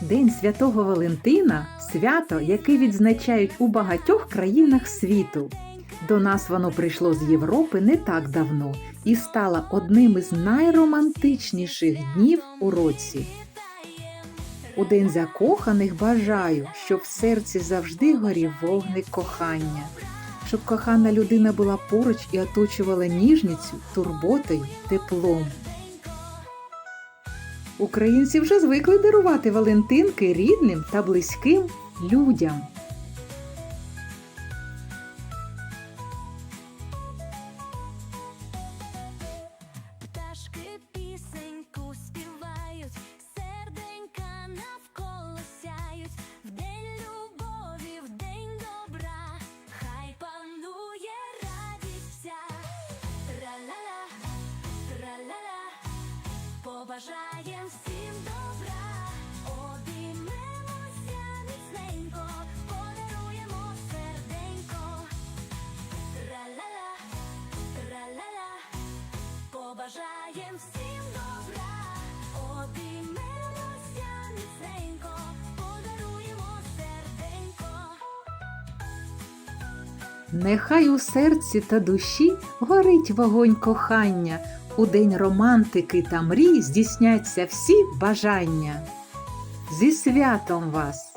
День Святого Валентина свято, яке відзначають у багатьох країнах світу. До нас воно прийшло з Європи не так давно і стало одним із найромантичніших днів у році. У день закоханих бажаю, щоб в серці завжди горів вогник кохання, щоб кохана людина була поруч і оточувала ніжністю, турботою, теплом. Українці вже звикли дарувати Валентинки рідним та близьким людям. Побажаєм всім добра, обіймемося міцненько, подаруємо серденько. Тра-ла-ла. Побажаєм всім добра, обіймемося міцненько, подаруємо серденько. Нехай у серці та душі горить вогонь кохання. У день романтики та мрій здійсняться всі бажання. Зі святом вас!